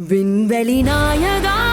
விண்வெளி நாயகா.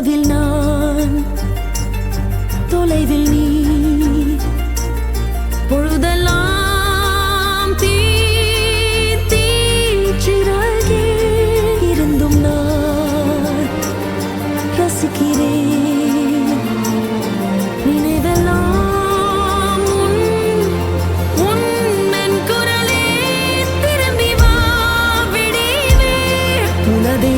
நிலாவில் நான் தொலைவில் நீ. பொழுதெல்லாம் தீ தீச்சிறாகே இருந்தும் நான் ரசிக்கிறேன். நினைவெல்லாம் உன் குரலே திரும்பி வா விடிவே. உனதே